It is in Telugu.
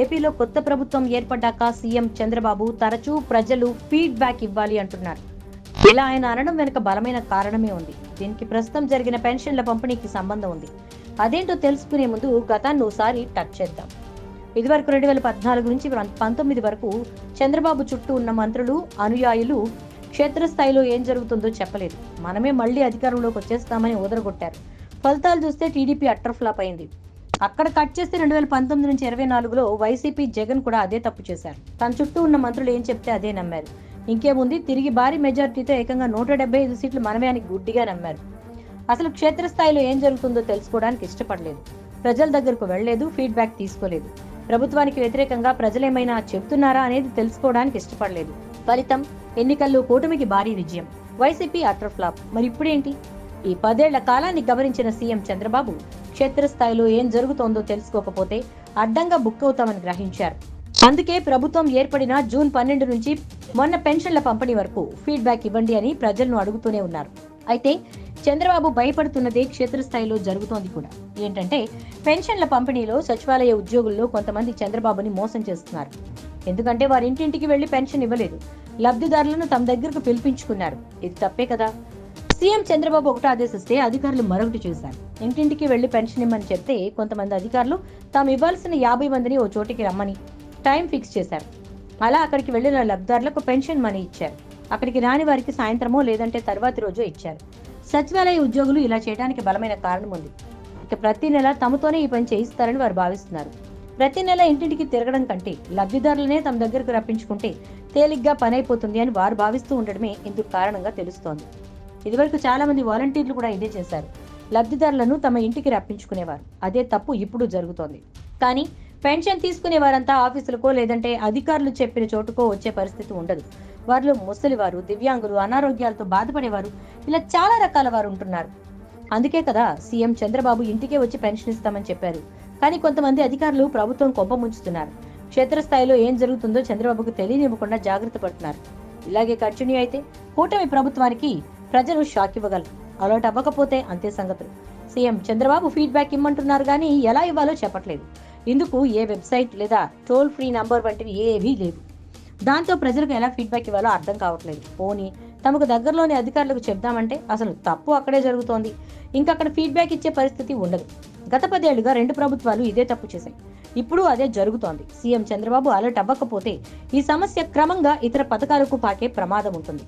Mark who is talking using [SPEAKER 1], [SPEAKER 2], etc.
[SPEAKER 1] ఏపీలో కొత్త ప్రభుత్వం ఏర్పడ్డాక సీఎం చంద్రబాబు తరచూ ప్రజలు ఫీడ్బ్యాక్ ఇవ్వాలి అంటున్నారు. ఇలా ఆయన అనడం వెనుక బలమైన కారణమే ఉంది. దీనికి ప్రస్తుతం జరిగిన పెన్షన్ల పంపిణీకి సంబంధం ఉంది. అదేంటో తెలుసుకునే ముందు గతాన్ని ఒకసారి టచ్ చేద్దాం. ఇదివరకు రెండు వేల పద్నాలుగు నుంచి పంతొమ్మిది వరకు చంద్రబాబు చుట్టూ ఉన్న మంత్రులు అనుయాయులు క్షేత్రస్థాయిలో ఏం జరుగుతుందో చెప్పలేదు. మనమే మళ్ళీ అధికారంలోకి వచ్చేస్తామని ఓదరగొట్టారు ఫలితాలు చూస్తే టీడీపీ అట్టర్ ఫ్లాప్ అయింది. అక్కడ కట్ చేస్తే రెండు వేల పంతొమ్మిది నుంచి ఇరవై నాలుగులో వైసీపీ జగన్ కూడా అదే తప్పు చేశారు. తన చుట్టూ ఉన్న మంత్రులు ఏం చెప్తే అదే నమ్మారు. ఇంకేముంది తిరిగి భారీ మెజార్టీతో ఏకంగా నూట డెబ్బై ఐదు సీట్లు మనమే అని గుడ్డిగా నమ్మారు. అసలు క్షేత్రస్థాయిలో ఏం జరుగుతుందో తెలుసుకోవడానికి ఇష్టపడలేదు. ప్రజల దగ్గరకు వెళ్ళలేదు ఫీడ్బ్యాక్ తీసుకోలేదు. ప్రభుత్వానికి వ్యతిరేకంగా ప్రజలేమైనా చెప్తున్నారా అనేది తెలుసుకోవడానికి ఇష్టపడలేదు. ఫలితం ఎన్నికల్లో కూటమికి భారీ విజయం. YCP utter flop. మరి ఇప్పుడేంటి? ఈ పదేళ్ళ కాలాన్ని గమనించిన సీఎం చంద్రబాబు క్షేత్రస్థాయిలో ఏం జరుగుతోందో తెలుసుకోకపోతే అడ్డంగా బుక్ అవుతామని గ్రహించారు. అందుకే ప్రభుత్వం ఏర్పడిన జూన్ పన్నెండు నుంచి మొన్న పెన్షన్ల పంపిణీ వరకు ఫీడ్బ్యాక్ ఇవ్వండి అని ప్రజలను అడుగుతూనే ఉన్నారు. అయితే చంద్రబాబు భయపడుతున్నదే క్షేత్రస్థాయిలో జరుగుతోంది కూడా. ఏంటంటే పెన్షన్ల పంపిణీలో సచివాలయ ఉద్యోగుల్లో కొంతమంది చంద్రబాబుని మోసం చేస్తున్నారు. ఎందుకంటే వారి ఇంటింటికి వెళ్ళి పెన్షన్ ఇవ్వలేదు. లబ్ధిదారులను తమ దగ్గరకు పిలిపించుకున్నారు. ఇది తప్పే కదా? సీఎం చంద్రబాబు ఒకటి ఆదేశిస్తే అధికారులు మరొకటి చేశారు. ఇంటింటికి వెళ్ళి పెన్షన్ ఇమ్మని చెప్తే కొంతమంది అధికారులు తాము ఇవ్వాల్సిన యాభై మందిని ఓ చోటికి రమ్మని టైం ఫిక్స్ చేశారు. అలా అక్కడికి వెళ్ళిన లబ్ధిదారులకు పెన్షన్ మనీ ఇచ్చారు. అక్కడికి రాని వారికి సాయంత్రమో లేదంటే తర్వాతి రోజు ఇచ్చారు. సచివాలయ ఉద్యోగులు ఇలా చేయడానికి బలమైన కారణం ఉంది. ఇక ప్రతి నెల తమతోనే ఈ పని చేయిస్తారని వారు భావిస్తున్నారు. ప్రతి నెల ఇంటింటికి తిరగడం కంటే లబ్ధిదారులనే తమ దగ్గరకు రప్పించుకుంటే తేలిగ్గా పని అయిపోతుంది అని వారు భావిస్తూ ఉండడమే ఇందుకు కారణంగా తెలుస్తోంది. ఇదివరకు చాలా మంది వాలంటీర్లు కూడా ఇదే చేశారు. లబ్ధిదారులను తమ ఇంటికి రప్పించుకునేవారు. అదే తప్పు ఇప్పుడు జరుగుతోంది. కానీ పెన్షన్ తీసుకునే వారంతా ఆఫీసులకో లేదంటే అధికారులు చెప్పిన చోటుకో వచ్చే పరిస్థితి ఉండదు. వారిలో ముసలివారు దివ్యాంగులు అనారోగ్యాలతో బాధపడేవారు ఇలా చాలా రకాల వారు ఉంటున్నారు. అందుకే కదా సీఎం చంద్రబాబు ఇంటికే వచ్చి పెన్షన్ ఇస్తామని చెప్పారు. కానీ కొంతమంది అధికారులు ప్రభుత్వం కొంప ముంచుతున్నారు. క్షేత్రస్థాయిలో ఏం జరుగుతుందో చంద్రబాబుకు తెలియనివ్వకుండా జాగ్రత్త పడుతున్నారు. ఇలాగే కంటిన్యూ అయితే కూటమి ప్రభుత్వానికి ప్రజలు షాక్ ఇవ్వగలరు. అలర్ట్ అవ్వకపోతే అంతే సంగతులు. సీఎం చంద్రబాబు ఫీడ్బ్యాక్ ఇమ్మంటున్నారు కానీ ఎలా ఇవ్వాలో చెప్పట్లేదు. ఇందుకు ఏ వెబ్సైట్ లేదా టోల్ ఫ్రీ నంబర్ వంటివి ఏవీ లేవు. దాంతో ప్రజలకు ఎలా ఫీడ్బ్యాక్ ఇవ్వాలో అర్థం కావట్లేదు. పోనీ తమకు దగ్గరలోని అధికారులకు చెప్దామంటే అసలు తప్పు అక్కడే జరుగుతోంది. ఇంకా అక్కడ ఫీడ్బ్యాక్ ఇచ్చే పరిస్థితి ఉండదు. గత పదేళ్ళుగా రెండు ప్రభుత్వాలు ఇదే తప్పు చేశాయి. ఇప్పుడు అదే జరుగుతోంది. సీఎం చంద్రబాబు అలర్ట్ అవ్వకపోతే ఈ సమస్య క్రమంగా ఇతర పథకాలకు పాకే ప్రమాదం ఉంటుంది.